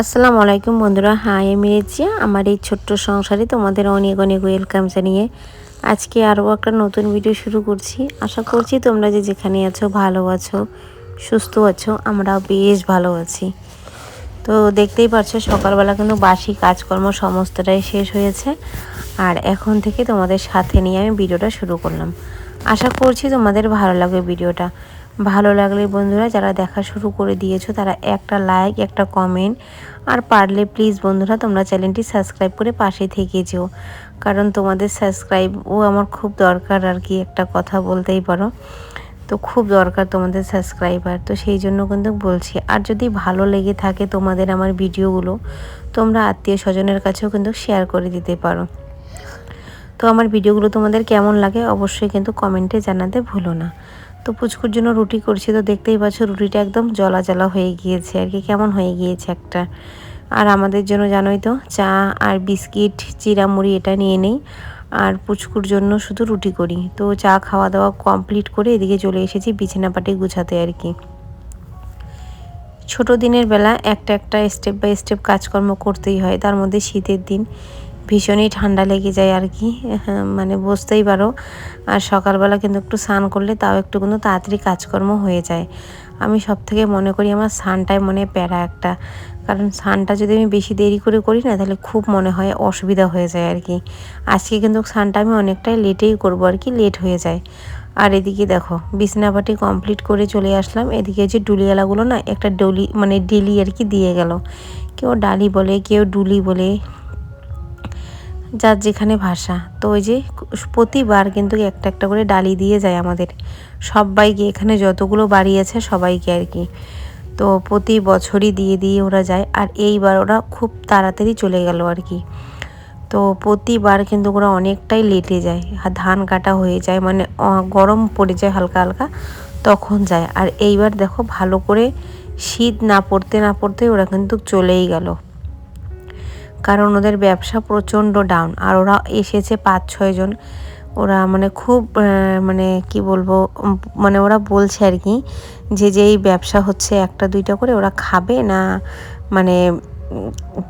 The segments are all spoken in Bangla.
আসসালামু আলাইকুম বন্ধুরা। হাই, আমি রেজিয়া। আমার এই ছোট্ট সংসারে তোমাদের অনেক অনেক ওয়েলকাম জানিয়ে আজকে আরও একটা নতুন ভিডিও শুরু করছি। আশা করছি তোমরা যে যেখানে আছো, ভালো আছো, সুস্থ আছো, আমরা বেশ ভালো আছি। তো দেখতেই পাচ্ছ সকালবেলা কিন্তু বাসি কাজকর্ম সমস্তটাই শেষ হয়েছে। আর এখন থেকে তোমাদের সাথে নিয়ে আমি ভিডিওটা শুরু করলাম। আশা করছি তোমাদের ভালো লাগবে ভিডিওটা ভালো লাগলে বন্ধুরা যারা দেখা শুরু করে দিয়েছ, তারা একটা লাইক একটা কমেন্ট আর পারলে প্লিজ বন্ধুরা তোমরা চ্যানেলটি সাবস্ক্রাইব করে পাশে থেকে যেও। কারণ তোমাদের সাবস্ক্রাইব ও আমার খুব দরকার আর কি একটা কথা বলতেই পারো। তো খুব দরকার তোমাদের সাবস্ক্রাইবার তো সেই জন্য কিন্তু বলছি, আর যদি ভালো লেগে থাকে তোমাদের আমার ভিডিওগুলো তোমরা আত্মীয় স্বজনের কাছেও কিন্তু শেয়ার করে দিতে পারো। তো আমার ভিডিওগুলো তোমাদের কেমন লাগে অবশ্যই কিন্তু কমেন্টে জানাতে ভুলো না। তো পুচকুর জন্য রুটি করছি, তো দেখতেই পাচ্ছ রুটিটা একদম জলা জলা হয়ে গিয়েছে, আর কি কেমন হয়ে গিয়েছে একটা। আর আমাদের জন্য জানোই তো, চা আর বিস্কিট চিরামুড়ি এটা নিয়ে নেই। আর পুচকুর জন্য শুধু রুটি করি। তো চা খাওয়া দাওয়া কমপ্লিট করে এদিকে চলে এসেছি বিছানাপাটি গুছাতে আর কি। ছোট দিনের বেলা একটা একটা স্টেপ বাই স্টেপ কাজকর্ম করতেই হয়, তার মধ্যে শীতের দিন। ভীষণই ঠান্ডা লেগে যায় আর কি। হ্যাঁ, মানে বুঝতেই পারো। আর সকালবেলা কিন্তু একটু স্নান করলে তাও একটু কিন্তু তাড়াতাড়ি কাজকর্ম হয়ে যায়। আমি সব থেকে মনে করি আমার স্নানটাই মনে প্যারা একটা। কারণ স্নানটা যদি আমি বেশি দেরি করে করি না তাহলে খুব মনে হয় অসুবিধা হয়ে যায় আর কি। আজকে কিন্তু স্নানটা আমি অনেকটাই লেটেই করব আর কি লেট হয়ে যায়। আর এদিকে দেখো বিছনাপাটি কমপ্লিট করে চলে আসলাম। এদিকে যে ডুলিয়ালাগুলো না একটা ডলি মানে ডেলি আর কি দিয়ে গেল। কেউ ডালি বলে কেউ ডুলি বলে। যার যেখানে ভাষা। তো ওই যে প্রতিবার কিন্তু একটা একটা করে ডালি দিয়ে যায় আমাদের। সবাইকে এখানে যতগুলো বাড়ি আছে সবাইকে আর কি। তো প্রতি বছরই দিয়ে দিয়ে ওরা যায়। আর এইবার ওরা খুব তাড়াতাড়ি চলে গেল আর কি। তো প্রতিবার কিন্তু ওরা অনেকটাই লেটে যায়। আর ধান কাটা হয়ে যায় মানে গরম পড়ে যায় হালকা হালকা, তখন যায়। আর এইবার দেখো ভালো করে শীত না পড়তে না পড়তে ওরা কিন্তু চলেই গেল। কারণ ওদের ব্যবসা প্রচণ্ড ডাউন আর ওরা এসেছে পাঁচ ছয়জন ওরা মানে খুব মানে কি বলব মানে ওরা বলছে আর কি যে যেই ব্যবসা হচ্ছে একটা, দুইটা করে, ওরা খাবে না মানে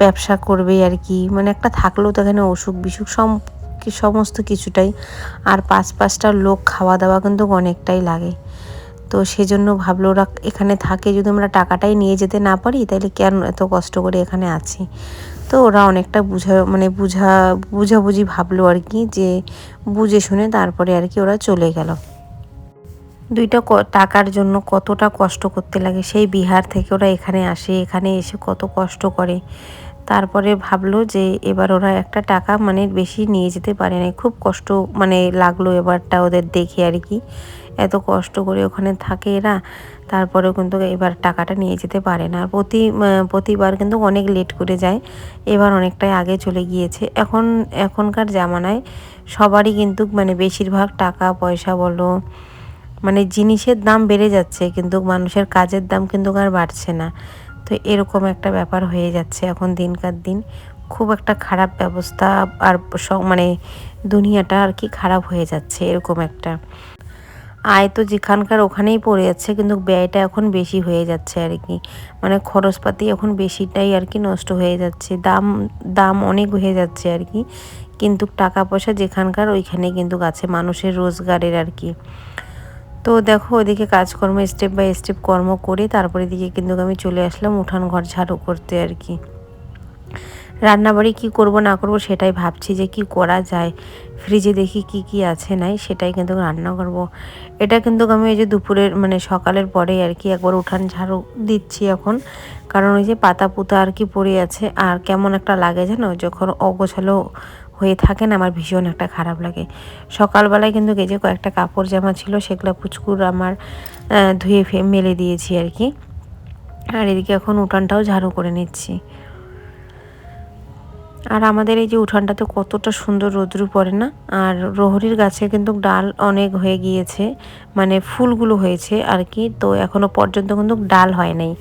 ব্যবসা করবে আর কি। মানে একটা থাকলেও তো এখানে অসুখ বিসুখ সম সমস্ত কিছুটাই। আর পাঁচ, পাঁচটা লোক খাওয়া দাওয়া কিন্তু অনেকটাই লাগে। তো সেজন্য ভাবলো ওরা এখানে থাকে, যদি আমরা টাকাটাই নিয়ে যেতে না পারি তাহলে কেন এত কষ্ট করে এখানে আছি? তো ওরা অনেকটা বুঝা মানে বুঝা, বুঝাবুঝি ভাবলো আর কি যে বুঝে শুনে তারপরে আর কি ওরা চলে গেল। দুইটা টাকার জন্য কতটা কষ্ট করতে লাগে সেই বিহার থেকে ওরা এখানে আসে, এখানে এসে কত কষ্ট করে। তারপরে ভাবলো যে এবার ওরা একটা টাকা মানে বেশি নিয়ে যেতে পারে না খুব কষ্ট মানে লাগল এবারটা ওদের দেখে আর কি। এত কষ্ট করে ওখানে থাকে এরা। তারপরেও কিন্তু এবার টাকাটা নিয়ে যেতে পারে না। আর প্রতি প্রতিবার কিন্তু অনেক লেট করে যায়। এবার অনেকটাই আগে চলে গিয়েছে। এখন, এখনকার জামানায় সবারই কিন্তু মানে বেশিরভাগ টাকা, পয়সা বলো মানে জিনিসের দাম বেড়ে যাচ্ছে কিন্তু মানুষের কাজের দাম কিন্তু আর বাড়ছে না। তো এরকম একটা ব্যাপার হয়ে যাচ্ছে এখন দিনকার দিন। খুব একটা খারাপ ব্যবস্থা আর মানে দুনিয়াটা আর কি খারাপ হয়ে যাচ্ছে এরকম একটা। আয় তো যেখানকার ওখানেই পড়ে যাচ্ছে, কিন্তু ব্যয়টা এখন বেশি হয়ে যাচ্ছে আর কি। মানে খরচপাতি এখন বেশিটাই আর কি নষ্ট হয়ে যাচ্ছে। দাম দাম অনেক হয়ে যাচ্ছে আর কি। কিন্তু টাকা পয়সা যেখানকার, ওইখানে কিন্তু আছে মানুষের রোজগারের আর কি। তো দেখো ওদিকে কাজকর্ম স্টেপ বাই স্টেপ কর্ম করে, তারপরে দিকে কিন্তু আমি চলে আসলাম উঠান ঘর ঝাড়ু করতে আর কি। রান্নাবাড়ি কি করব না করব সেটাই ভাবছি যে কি করা যায়। ফ্রিজে দেখি কি কি আছে নাই, সেটাই কিন্তু রান্না করব। এটা কিন্তু আমি এই যে দুপুরের মানে সকালের পরে আর কি একবার উঠান ঝাড়ু দিচ্ছি এখন। কারণ ওই যে পাতা পুতা আর কি পড়ে আছে, আর কেমন একটা লাগে জানো, যখন অগোছালো হয়ে থাকে না, আমার ভীষণ একটা খারাপ লাগে। সকালবেলায় কিন্তু গেজে কয়েকটা কাপড় জামা ছিল, সেগুলো পুচকুর আমার ধুয়ে মেলে দিয়েছি আর কি। আর এদিকে এখন উঠানটাও ঝাড়ু করে নিচ্ছি। আর আমাদের এই যে উঠানটাতে কতটা সুন্দর রোদ্রু পড়ে না? আর রহরির গাছে কিন্তু ডাল অনেক হয়ে গিয়েছে মানে ফুলগুলো হয়েছে আর কি, তো এখনও পর্যন্ত কিন্তু ডাল হয় নাই।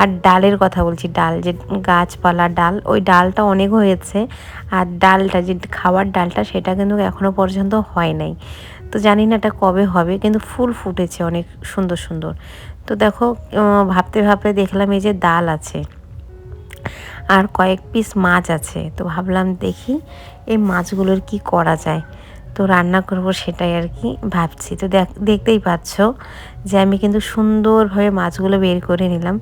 আর ডালের কথা বলছি, ডাল যে গাছপালা, ডাল, ওই ডালটা অনেক হয়েছে আর ডালটা যে খাওয়ার ডালটা সেটা কিন্তু এখনও পর্যন্ত হয় নাই। তো জানি না এটা কবে হবে, কিন্তু ফুল ফুটেছে অনেক সুন্দর সুন্দর। তো দেখো ভাবতে ভাবতে দেখলাম এই যে ডাল আছে। আর কয়েক পিস মাছ আছে। তো ভাবলাম দেখি এই মাছগুলোর কি করা যায়। তো রান্না করব সেটাই আর কি ভাবছি। তো দেখতেই পাচ্ছ যে আমি কিন্তু সুন্দরভাবে মাছগুলো বের করে নিলাম।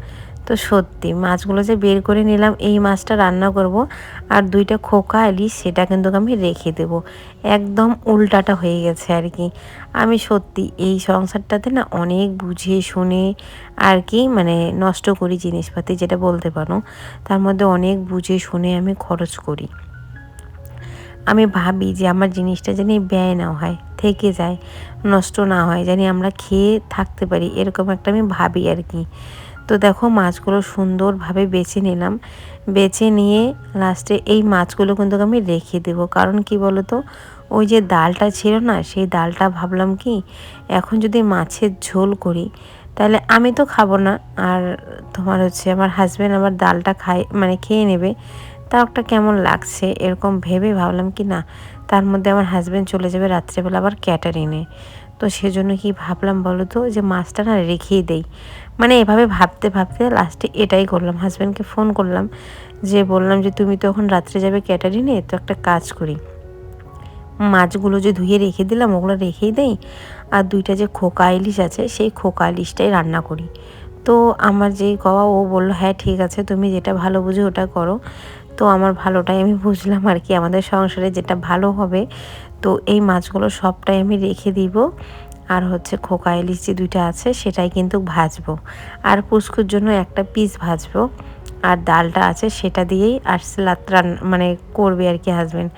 তো সত্যি মাছগুলো যে বের করে নিলাম, এই মাছটা রান্না করব আর দুইটা খোকা ইলিশ সেটা কিন্তু আমি রেখে দেব। একদম উল্টাটা হয়ে গেছে আর কি। আমি সত্যি এই সংসারটাতে না অনেক বুঝে শুনে আর কি মানে নষ্ট করি জিনিসপাতি যেটা বলতে পারো। তার মধ্যে অনেক বুঝে শুনে আমি খরচ করি। আমি ভাবি যে আমার জিনিসটা যেন ব্যয় না হয়, থেকে যায়, নষ্ট না হয় জানি আমরা খেয়ে থাকতে পারি, এরকম একটা আমি ভাবি আর কি। তো দেখো মাছগুলো সুন্দরভাবে বেছে নিলাম। বেছে নিয়ে লাস্টে এই মাছগুলো কিন্তু আমি রেখে দেবো। কারণ কি বলো তো ওই যে ডালটা ছিল না, সেই ডালটা ভাবলাম কি, এখন যদি মাছের ঝোল করি, তাহলে আমি তো খাব না। আর তোমার হচ্ছে আমার হাজব্যান্ড আমার ডালটা খাই মানে খেয়ে নেবে। তাও একটা কেমন লাগছে? এরকম ভেবে ভাবলাম কি না, তার মধ্যে আমার হাজব্যান্ড চলে যাবে রাত্রেবেলা আবার ক্যাটারিংয়ে তো সেজন্য কি ভাবলাম বলো তো, যে মাছটা না রেখেই দেই। মানে এভাবে ভাবতে ভাবতে লাস্টে এটাই করলাম। হাজব্যান্ডকে ফোন করলাম, যে বললাম যে, তুমি তো এখন রাত্রে যাবে ক্যাটারিংয়ে তো একটা কাজ করি। মাছগুলো যে ধুয়ে রেখে দিলাম, ওগুলো রেখেই দেই। আর দুইটা যে খোকা ইলিশ আছে, সেই খোকা ইলিশটাই রান্না করি। তো আমার যেই কওয়া ও বলল হ্যাঁ ঠিক আছে, তুমি যেটা ভালো বুঝো, ওটা করো। তো আমার ভালোটাই আমি বুঝলাম আর কি। আমাদের সংসারে যেটা ভালো হবে, তো এই মাছগুলো সবটাই আমি রেখে দিব। আর হচ্ছে খোকা ইলিশ যে দুইটা আছে, সেটাই কিন্তু ভাজবো। আর পুস্কুর জন্য একটা পিস ভাজবো। আর ডালটা আছে, সেটা দিয়েই আর সালাদ মানে করবে আর কি হাজব্যান্ড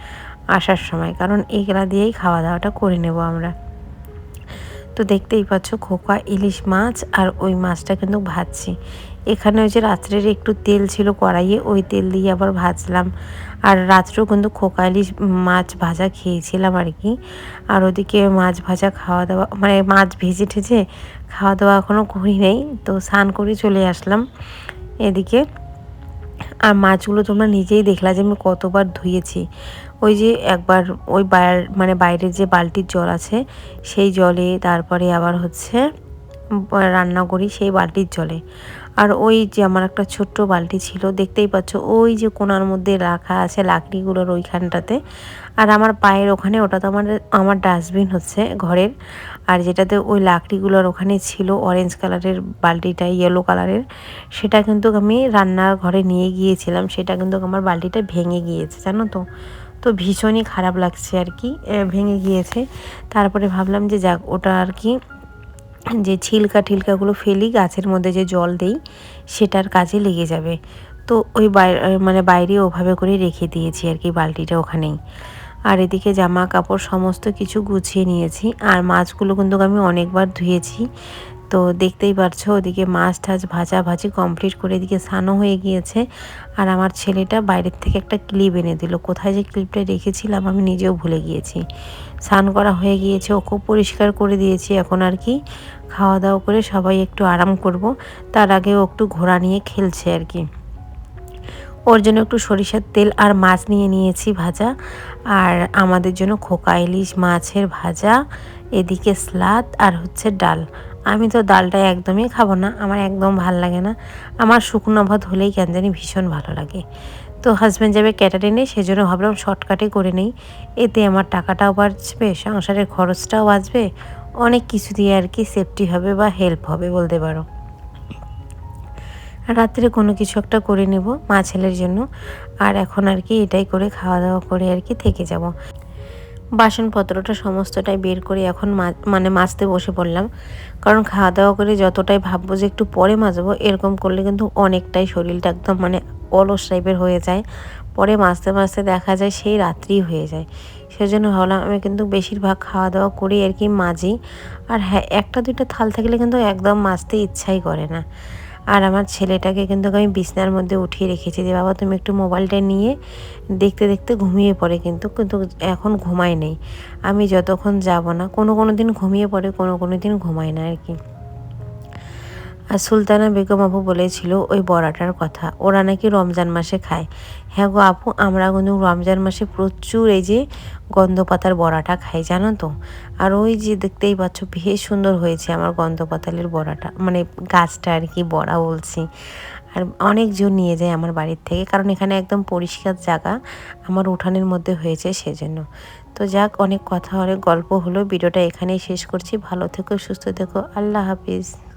আসার সময়। কারণ এইগুলা দিয়েই খাওয়া দাওয়াটা করে নেব আমরা। তো দেখতেই পাচ্ছ খোকা, ইলিশ মাছ আর ওই মাছটা কিন্তু ভাজছি। এখানে ওই যে রাত্রের একটু তেল ছিল কড়াইয়ে, ওই তেল দিয়ে আবার ভাজলাম। আর রাত্রেও কিন্তু খোকা, ইলিশ মাছ ভাজা খেয়েছিলাম আর কি। আর ওদিকে মাছ ভাজা খাওয়া দাওয়া মানে মাছ ভেজে ঠেজে খাওয়া দাওয়া এখনও করি নেই, তো স্নান করে চলে আসলাম এদিকে। আর মাছগুলো তোমরা নিজেই দেখলা যে আমি কতবার ধুয়েছি। ওই যে একবার ওই বায়ার মানে বাইরের যে বালতির জল আছে, সেই জলে তারপরে আবার হচ্ছে রান্না করি সেই বালতির জলে। আর ওই যে আমার একটা ছোট্ট বালতি ছিল, দেখতেই পাচ্ছ ওই যে কোনার মধ্যে রাখা আছে লাকড়িগুলোর ওইখানটাতে। আর আমার পায়ের ওখানে, ওটা তো আমার আমার ডাস্টবিন হচ্ছে ঘরের। আর যেটাতে ওই লাকড়িগুলোর ওখানে ছিল অরেঞ্জ কালারের বালতিটা ইয়েলো কালারের সেটা কিন্তু আমি রান্নার ঘরে নিয়ে গিয়েছিলাম। সেটা কিন্তু আমার বালতিটা ভেঙে গিয়েছে, জানো তো? তো ভীষণই খারাপ লাগছে আর কি ভেঙে গিয়েছে। তারপরে ভাবলাম যে যাক, ওটা আর কি যে ছিলকা টিলকাগুলো ফেলি, গাছের মধ্যে যে জল দেই সেটার কাজে লেগে যাবে। তো ওই মানে বাইরে ওভাবে করে রেখে দিয়েছি আর কি বালতিটা ওখানেই। আর এদিকে জামা কাপড় সমস্ত কিছু গুছিয়ে নিয়েছি, আর মাছগুলো কিন্তু আমি অনেকবার ধুয়েছি। তো দেখতেই পারছ, ওদিকে মাছ টাছ ভাজা ভাজি কমপ্লিট করে এদিকে স্নানও হয়ে গিয়েছে। আর আমার ছেলেটা বাইরের থেকে একটা ক্লিপ এনে দিল। কোথায় যে ক্লিপটা রেখেছিলাম আমি নিজেও ভুলে গিয়েছি। স্নান করা হয়ে গিয়েছে ওকেও পরিষ্কার করে দিয়েছি। এখন আর কি খাওয়া দাওয়া করে সবাই একটু আরাম করব। তার আগে ও একটু ঘোরা নিয়ে খেলছে আর কি। ওর জন্য একটু সরিষার তেল আর মাছ নিয়ে নিয়েছি ভাজা। আর আমাদের জন্য খোকা ইলিশ মাছের ভাজা, এদিকে স্লাদ আর হচ্ছে ডাল। আমি তো ডালটা একদমই খাব না, আমার একদম ভালো লাগে না। আমার শুকনো ভাত হলেই কেন জানি ভীষণ ভালো লাগে। তো হাজব্যান্ড যাবে ক্যাটারিনে সেজন্য ভাবলাম শর্টকাটে করে নেই। এতে আমার টাকাটাও বাঁচবে, সংসারের খরচটাও বাঁচবে, অনেক কিছু দিয়ে আর কি সেফটি হবে বা হেল্প হবে বলতে পারো। রাত্রে কোনো কিছু একটা করে নেব মা ছেলের জন্য। আর এখন আর কি এটাই করে খাওয়া দাওয়া করে আর কি থেকে যাব। বাসনপত্রটা সমস্তটাই বের করে এখন মানে মাজতে বসে পড়লাম। কারণ খাওয়া দাওয়া করে যতটাই ভাববো যে একটু পরে মাজবো, এরকম করলে কিন্তু অনেকটাই শরীরটা একদম মানে অলস টাইপের হয়ে যায়। পরে মাজতে মাজতে দেখা যায় সেই রাত্রি হয়ে যায়। সেজন্য ভাবলাম আমি কিন্তু বেশিরভাগ খাওয়া দাওয়া করি আর কি মাজি। আর হ্যাঁ একটা দুইটা থাল থাকলে কিন্তু একদম মাজতে ইচ্ছাই করে না। আর আমার ছেলেটাকে কিন্তু আমি বিছনার মধ্যে উঠিয়ে রেখেছি যে, বাবা, তুমি একটু মোবাইলটা নিয়ে দেখতে দেখতে ঘুমিয়ে পড়ে। কিন্তু কিন্তু এখন ঘুমায় নেই। আমি যতক্ষণ যাব না, কোনো কোনো দিন ঘুমিয়ে পড়ে, কোনো কোনো দিন ঘুমায় না আর কি। আর সুলতানা বেগম আপু বলেছিল ওই বড়াটার কথা। ওরা নাকি রমজান মাসে খায়। হ্যাঁ গো আপু, আমরা কিন্তু রমজান মাসে প্রচুর এই যে গন্ধ পাতার বড়াটা খাই, জানো তো? আর ওই যে দেখতেই পাচ্ছ, বেশ সুন্দর হয়েছে আমার গন্ধ পাতালের বড়াটা। মানে গাছটা আর কি, বড়া বলছি। আর অনেকজন নিয়ে যায় আমার বাড়ির থেকে, কারণ এখানে একদম পরিষ্কার জায়গা আমার উঠানের মধ্যে হয়েছে সেজন্য। তো যাক, অনেক কথা, অনেক গল্প হলো। ভিডিওটা এখানেই শেষ করছি। ভালো থেকো, সুস্থ থেকো। আল্লাহ হাফিজ।